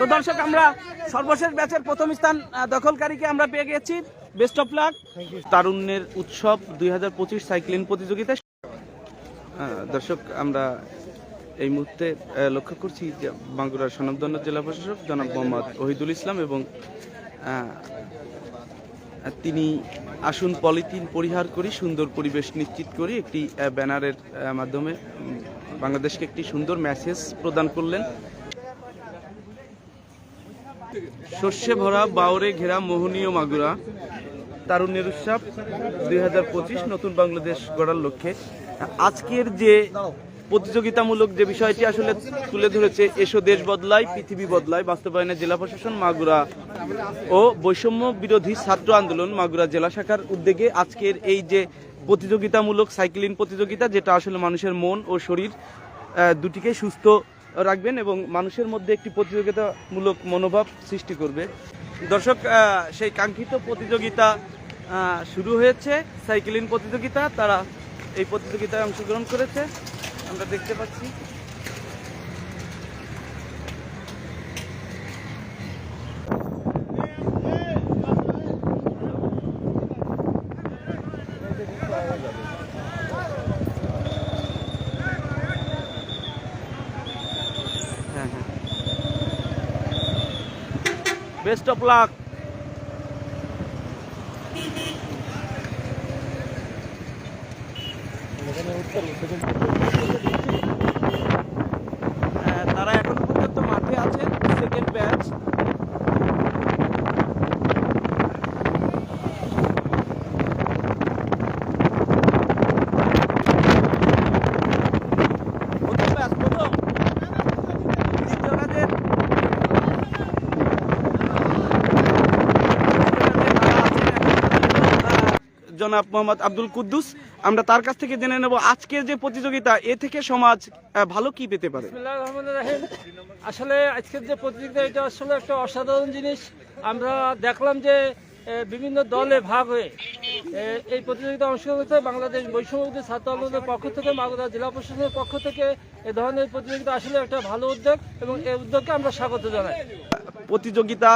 তো দর্শক, আমরা সর্বশেষ ব্যাচের প্রথম স্থান দখলকারীকে আমরা পেয়ে গেছি। বেস্ট অফ লাক তারুণ্যের উৎসব দুই হাজার পঁচিশ সাইক্লিং প্রতিযোগিতা দর্শক, আমরা এই মুহূর্তে লক্ষ্য করছি যে বাঁকুড়ার স্বনামধন্য জেলা প্রশাসক জনাব মোহাম্মদ ওহিদুল ইসলাম এবং তিনি আসুন পলিথিন পরিহার করি, সুন্দর পরিবেশ নিশ্চিত করি, একটি ব্যানারের মাধ্যমে বাংলাদেশকে একটি সুন্দর মেসেজ প্রদান করলেন। শস্যে ভরা, বাউরে ঘেরা, মোহনীয় মাগুরা। তারুণ্যের উৎসব দুই হাজার পঁচিশ, নতুন বাংলাদেশ গড়ার লক্ষ্যে। আজকের যে প্রতিযোগিতামূলক যে বিষয়টি আসলে তুলে ধরেছে, এসো দেশ বদলায়, পৃথিবী বদলায়, বাস্তবায়নে জেলা প্রশাসন মাগুরা ও বৈষম্য বিরোধী ছাত্র আন্দোলন মাগুরা জেলা শাখার উদ্যোগে আজকের এই যে প্রতিযোগিতামূলক সাইক্লিং প্রতিযোগিতা, যেটা আসলে মানুষের মন ও শরীর দুটিকে সুস্থ রাখবেন এবং মানুষের মধ্যে একটি প্রতিযোগিতামূলক মনোভাব সৃষ্টি করবে। দর্শক সেই কাঙ্ক্ষিত প্রতিযোগিতা শুরু হয়েছে। সাইকেলিং প্রতিযোগিতা, তারা এই প্রতিযোগিতায় অংশগ্রহণ করেছে। আমরা দেখতে পাচ্ছি। বেস্ট অফ লাক তারা এখনও পর্যন্ত মাঠে আছে সেকেন্ড ব্যাচ প্রথম ব্যাচ প্রথম দ্বিতীয় ব্যাচের জনাব মোহাম্মদ আব্দুল কুদ্দুস। আমরা তার কাছ থেকে জেনে নেব আজকের যে প্রতিযোগিতা এ থেকে সমাজ ভালো কি পেতে পারে? আসলে আজকের যে প্রতিযোগিতা এটা আসলে একটা অসাধারণ জিনিস। আমরা দেখলাম যে বিভিন্ন দলে ভাগ হয়ে এই প্রতিযোগিতা অংশগ্রহণ করতে বাংলাদেশ বৈষম্যবিরোধী ছাত্র আন্দোলনের পক্ষ থেকে মাগুরা জেলা প্রশাসনের পক্ষ থেকে এ ধরনের প্রতিযোগিতা আসলে একটা ভালো উদ্যোগ এবং এই উদ্যোগকে আমরা স্বাগত জানাই। প্রতিযোগিতা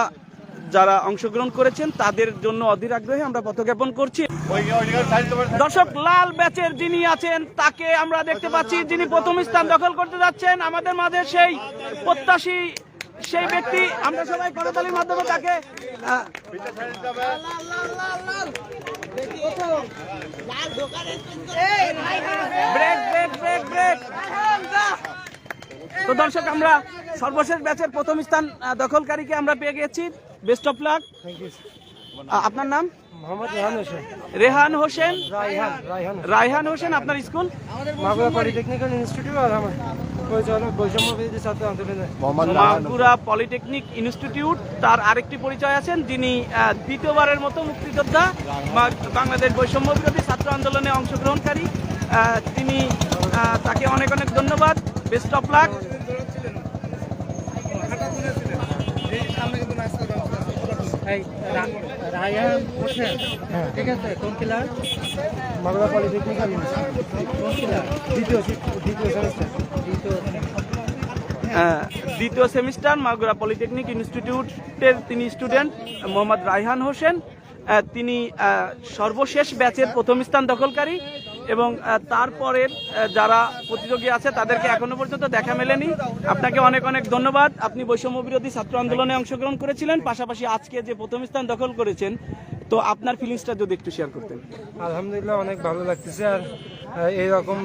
যারা অংশগ্রহণ করেছেন, তাদের জন্য অধীর আগ্রহে আমরা পথজ্ঞাপন করছি। দর্শক, লাল ব্যাচের যিনি আছেন, তাকে আমরা দেখতে পাচ্ছি। যিনি প্রথম স্থান দখল করতে যাচ্ছেন, আমাদের মাঝে সেই প্রত্যাশী সেই ব্যক্তি। আমরা সবাই করতালির মাধ্যমে তাকে ব্রেক ব্রেক তো দর্শক, আমরা সর্বশেষ ব্যাচের প্রথম স্থান দখলকারীকে আমরা পেয়ে গেছি। বেস্ট অফ লাক আপনার নাম? মোহাম্মদ রেহান হোসেন। রেহান হোসেন? রাইহান রাইহান রায়হান হোসেন আপনার স্কুল? মাগুরা পলিটেকনিক্যাল ইনস্টিটিউট আর আমার মাগুরা পলিটেকনিক ইনস্টিটিউট তার আরেকটি পরিচয় আছেন যিনি দ্বিতীয়বারের মতো মুক্তিযোদ্ধা বাংলাদেশ বৈষম্য বিরোধী ছাত্র আন্দোলনে অংশগ্রহণকারী। তিনি তাকে অনেক অনেক ধন্যবাদ। Best of luck Raihan Hossain ঠিক আছে? কোন ক্লাস মাগুরা পলিটেকনিক্যাল কোন ক্লাস দ্বিতীয় দ্বিতীয় সেমিস্টার। দ্বিতীয় দ্বিতীয় সেমিস্টার মাগুরা পলিটেকনিক ইনস্টিটিউটের তিনি স্টুডেন্ট মোহাম্মদ রায়হান হোসেন। তিনি সর্বশেষ ব্যাচের প্রথম স্থান দখলকারী। এবং তারপরের যারা প্রতিযোগী আছে, তাদেরকে এখনও পর্যন্ত দেখা মেলেনি। আপনাকে অনেক অনেক ধন্যবাদ। আপনি বৈষম্য বিরোধী ছাত্র আন্দোলনে অংশগ্রহণ করেছিলেন। পাশাপাশি আজকে যে প্রথম স্থান দখল করেছেন, তো আপনার ফিলিংসটা যদি একটু শেয়ার করতেন। আলহামদুলিল্লাহ, অনেক ভালো লাগতেছে। আর আহ, এইরকম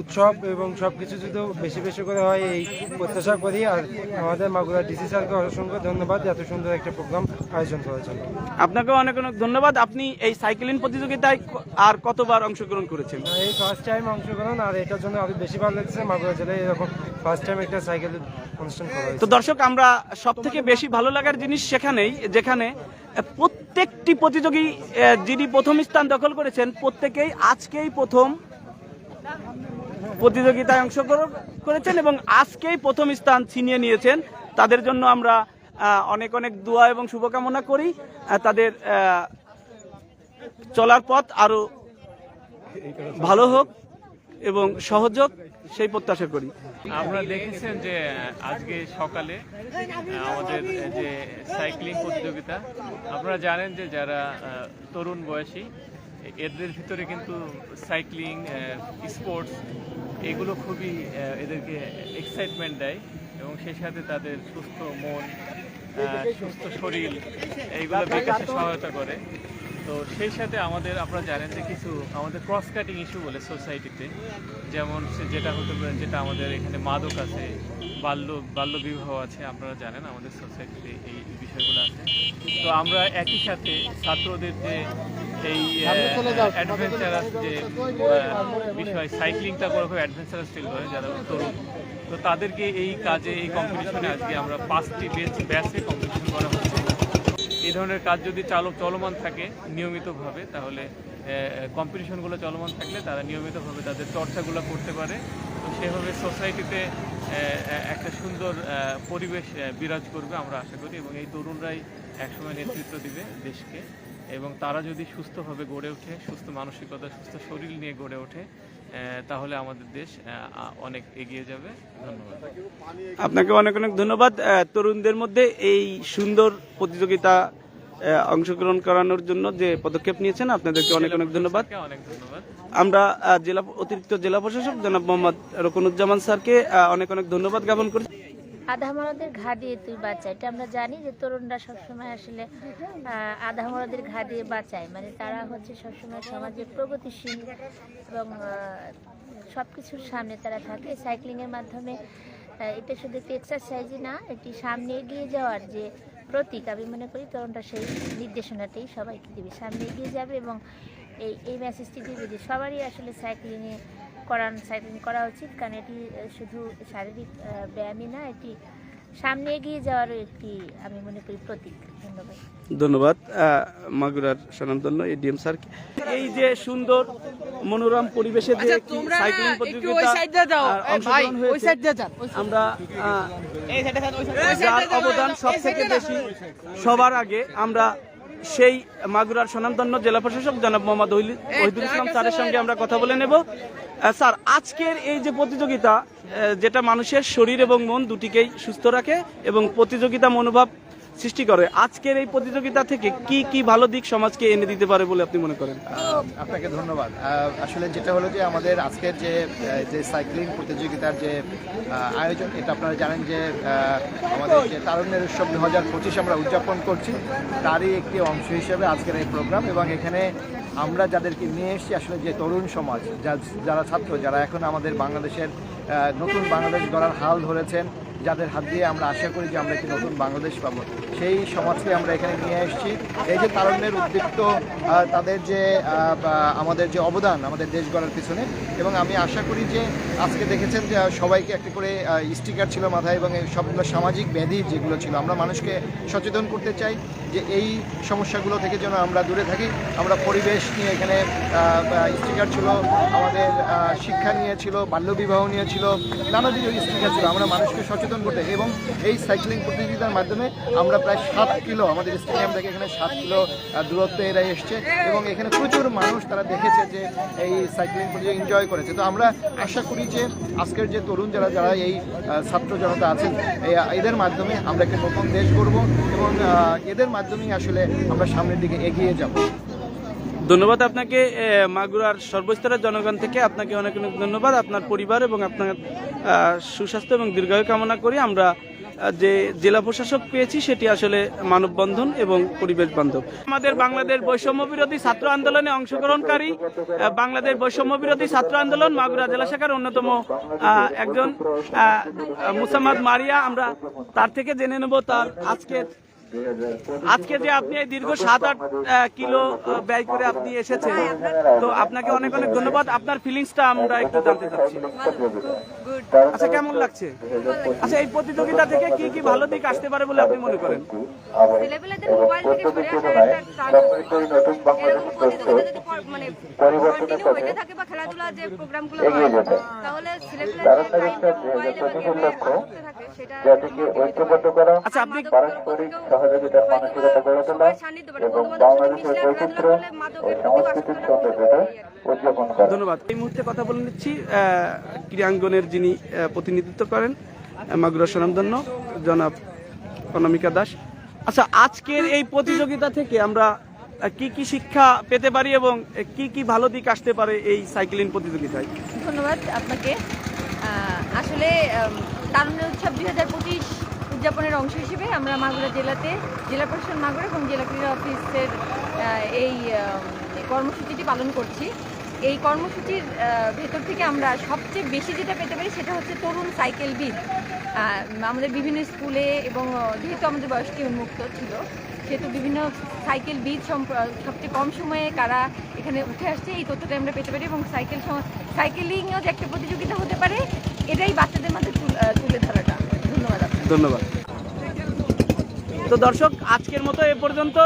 উৎসব এবং সব কিছু যদি বেশি বেশি করে হয় এই প্রত্যাশা করি। আর আমাদের মাগুরা ডিসি স্যারকে অসংখ্য ধন্যবাদ এত সুন্দর একটা প্রোগ্রাম আয়োজন করার জন্য আপনাকেও অনেক অনেক ধন্যবাদ। আপনি এই সাইকেলিং প্রতিযোগিতায় আর কতবার অংশগ্রহণ করেছেন? এই ফার্স্ট টাইম অংশগ্রহণ আর এটার জন্য আরও বেশি ভালো লাগছে মাগুরা জেলায় এরকম ফার্স্ট টাইম একটা সাইকেল অনুষ্ঠান করা তো দর্শক আমরা সব থেকে বেশি ভালো লাগার জিনিস সেখানেই যেখানে প্রত্যেকটি প্রতিযোগী যিনি প্রথম স্থান দখল করেছেন প্রত্যেকেই আজকেই প্রথম প্রতিযোগিতায় অংশগ্রহণ করেছেন এবং আজকেই প্রথম স্থান ছিনিয়ে নিয়েছেন। তাদের জন্য আমরা অনেক অনেক দোয়া এবং শুভকামনা করি। তাদের চলার পথ আরও ভালো হোক এবং সহযোগ সেই প্রত্যাশা করি। আপনারা দেখেছেন যে, আজকে সকালে আমাদের যে সাইক্লিং প্রতিযোগিতা, আপনারা জানেন যে যারা তরুণ বয়সী এদের ভিতরে কিন্তু সাইক্লিং স্পোর্টস এগুলো খুবই এদেরকে এক্সাইটমেন্ট দেয় এবং সেই সাথে তাদের সুস্থ মন সুস্থ শরীর এইগুলো বিকাশে সহায়তা করে। তো সেই সাথে আমাদের আপনারা জানেন যে কিছু আমাদের ক্রস কাটিং ইস্যু বলে সোসাইটিতে যেমন সে যেটা হতে পারে যেটা আমাদের এখানে মাদক আছে বাল্য বাল্য বিবাহ আছে আপনারা জানেন আমাদের সোসাইটিতে এই বিষয়গুলো আছে। তো আমরা একই সাথে ছাত্রদের যে এই অ্যাডভেঞ্চারাস যে বিষয় সাইক্লিংটা করে খুব অ্যাডভেঞ্চারাস ফিল করে যারা তরুণ তো তাদেরকে এই কাজে এই কম্পিটিশনে আজকে আমরা পাঁচটি বেচ ব্যাচে কম্পিটিশন করা হচ্ছে। এই ধরনের কাজ যদি চালক চলমান থাকে নিয়মিতভাবে তাহলে কম্পিটিশনগুলো চলমান থাকলে তারা নিয়মিতভাবে তাদের চর্চাগুলো করতে পারে। তো সেভাবে সোসাইটিতে একটা সুন্দর পরিবেশ বিরাজ করবে আমরা আশা করি। এবং এই তরুণরাই একসময় নেতৃত্ব দিবে দেশকে। এবং তারা যদি সুস্থভাবে গড়ে ওঠে সুস্থ মানসিকতা সুস্থ শরীর নিয়ে গড়ে ওঠে তাহলে আমাদের দেশ অনেক এগিয়ে যাবে। ধন্যবাদ। আপনাকে অনেক অনেক ধন্যবাদ। তরুণদের মধ্যে এই সুন্দর প্রতিযোগিতা অংশগ্রহণ করানোর জন্য যে পদক্ষেপ নিয়েছেন আপনাদেরকে অনেক অনেক ধন্যবাদ। অনেক ধন্যবাদ। আমরা জেলা অতিরিক্ত জেলা প্রশাসক জনাব মোহাম্মদ রকনুজ্জামান স্যারকে অনেক অনেক ধন্যবাদ জ্ঞাপন করছি। আধা মরাদের ঘা দিয়ে তুই বাঁচা। এটা আমরা জানি যে তরুণরা সবসময় আসলে আধা মরাদের ঘা দিয়ে বাঁচায়। মানে তারা হচ্ছে সবসময় সমাজে প্রগতিশীল এবং সব কিছুর সামনে তারা থাকে। সাইক্লিংয়ের মাধ্যমে এটা শুধু একটি এক্সারসাইজই না, এটি সামনে এগিয়ে যাওয়ার যে প্রতীক, আমি মনে করি তরুণরা সেই নির্দেশনাটাই সবাইকে দিবে। সামনে এগিয়ে যাবে এবং এই এই মেসেজটি দিবে যে সবারই আসলে সাইক্লিংয়ে করান সাইক্লিং করা উচিত কারণ এটি শুধু শারীরিক ব্যায়ামই না এটি সামনে এগিয়ে যাওয়ারও একটি আমি মনে করি প্রতীক। ধন্যবাদ। ধন্যবাদ। মাগুরার স্বনামধন্য এডিএম স্যারকে এই যে সুন্দর মনোরম পরিবেশে যে একটি সাইক্লিং প্রতিযোগিতা অংশগ্রহণ হয়েছে আমরা যার অবদান সব থেকে বেশি সবার আগে আমরা সেই মাগুরার স্বনামধন্য জেলা প্রশাসক জনাব মোহাম্মদ ওহিদুল ইসলাম স্যারের সঙ্গে আমরা কথা বলে নেব। স্যার আজকের এই যে প্রতিযোগিতা যেটা মানুষের শরীর এবং মন দুটিকেই সুস্থ রাখে এবং প্রতিযোগিতা মনোভাব সৃষ্টি করে। আজকের এই প্রতিযোগিতা থেকে কি কি ভালো দিক সমাজকে এনে দিতে পারে বলে আপনি মনে করেন? আপনাকে ধন্যবাদ। আসলে যেটা হলো যে আমাদের আজকের যে যে সাইক্লিং প্রতিযোগিতার যে আয়োজন, এটা আপনারা জানেন যে আমাদের যে তারুণ্যের উৎসব দু হাজার পঁচিশ আমরা উদযাপন করছি, তারই একটি অংশ হিসেবে আজকের এই প্রোগ্রাম এবং এখানে আমরা যাদেরকে নিয়ে এসেছি, আসলে যে তরুণ সমাজ, যারা ছাত্র, যারা এখন আমাদের বাংলাদেশের নতুন বাংলাদেশ গড়ার হাল ধরেছেন যাদের হাত দিয়ে আমরা আশা করি যে আমরা একটি নতুন বাংলাদেশ পাবো, সেই সমাজকে আমরা এখানে নিয়ে এসেছি। এই যে তারুণ্যের উদ্দীপ্ত তাদের যে আমাদের যে অবদান, আমাদের দেশ গড়ার পিছনে, এবং আমি আশা করি যে আজকে দেখেছেন যে সবাইকে একটি করে স্টিকার ছিল মাথায় এবং সবগুলো সামাজিক ব্যাধি যেগুলো ছিল, আমরা মানুষকে সচেতন করতে চাই যে এই সমস্যাগুলো থেকে যেন আমরা দূরে থাকি। আমরা পরিবেশ নিয়ে এখানে স্টিকার ছিল, আমাদের শিক্ষা নিয়ে ছিল বাল্যবিবাহ নিয়ে ছিল নানাবিধ স্টিকার ছিল। আমরা মানুষকে সচেতন করতে এবং এই সাইক্লিং প্রতিযোগিতার মাধ্যমে আমরা প্রায় সাত কিলো আমাদের স্টেডিয়াম থেকে এখানে সাত কিলো দূরত্বে এরা এসছে এবং এখানে প্রচুর মানুষ তারা দেখেছে যে এই সাইক্লিং প্রতিযোগিতা এনজয় করেছে। তো আমরা আশা করি যে আজকের যে তরুণ যারা যারা এই ছাত্র জনতা আছেন এদের মাধ্যমে আমরা একটা নতুন দেশ গড়ব এবং এদের মাধ্যমেই আসলে আমরা সামনের দিকে এগিয়ে যাব। ধন্যবাদ আপনাকে মাগুরার সর্বস্তরের জনগণ থেকে আপনাকে অনেক অনেক ধন্যবাদ, আপনার পরিবার এবং আপনার সুস্বাস্থ্য এবং দীর্ঘায়ু কামনা করি। আমরা যে জেলা প্রশাসক পেয়েছি সেটি আসলে মানববন্ধন এবং পরিবেশ বান্ধব। আমাদের বাংলাদেশ বৈষম্য বিরোধী ছাত্র আন্দোলনে অংশগ্রহণকারী বাংলাদেশ বৈষম্য বিরোধী ছাত্র আন্দোলন মাগুরা জেলা শাখার অন্যতম একজন মুসাম্মদ মারিয়া। আমরা তার থেকে জেনে নেব তার আজকের আজকে যে আপনি দীর্ঘ সাত আট কিলো ব্যয় করে আপনি এসেছেন, তো আপনাকে অনেক অনেক ধন্যবাদ। আপনার ফিলিংসটা আমরা একটু জানতে চাচ্ছি। আচ্ছা কেমন লাগছে? আচ্ছা এই প্রতিযোগিতা থেকে কি কি ভালো দিক আসতে পারে বলে আপনি মনে করেন? মানে যে তাহলে জাতিকে ঐক্যবদ্ধ করা আচ্ছা পারস্পরিক সহযোগিতার মানসিকতা গড়ে তোলা। এবং বাংলাদেশের বৈচিত্র্য ও প্রতি সাংস্কৃতিক সৌন্দর্যতা উদযাপন করা। ধন্যবাদ। এই মুহূর্তে কথা বলে নিচ্ছি ক্রীড়াঙ্গনের যিনি প্রতিনিধিত্ব করেন মাগুরা স্বনামধন্য জনাব অনামিকা দাস। আচ্ছা আজকের এই প্রতিযোগিতা থেকে আমরা কি কি শিক্ষা পেতে পারি এবং কি কি ভালো দিক আসতে পারে এই সাইক্লিং প্রতিযোগিতায়? ধন্যবাদ আপনাকে। আসলে তারুণ্যের উৎসব দুই হাজার পঁচিশ উদযাপনের অংশ হিসেবে আমরা মাগুরা জেলাতে, জেলা প্রশাসন মাগুরা এবং জেলা ক্রীড়া অফিসের এই কর্মসূচিটি পালন করছি। এই কর্মসূচির ভেতর থেকে আমরা সবচেয়ে বেশি যেটা পেতে পারি সেটা হচ্ছে তরুণ সাইকেলবিদ আমাদের বিভিন্ন স্কুলে এবং যেহেতু আমাদের বয়সটি উন্মুক্ত ছিল, সেহেতু বিভিন্ন সাইকেল বিদ সবচেয়ে কম সময়ে কারা এখানে উঠে আসছে, এই তথ্যটা আমরা পেতে পারি এবং সাইকেল সাইকেলিংও যে একটা প্রতিযোগিতা হতে পারে, এটাই বাচ্চাদের মাঝে তুল- ধরাটা। ধন্যবাদ ধন্যবাদ। তো দর্শক আজকের মতো এ পর্যন্ত।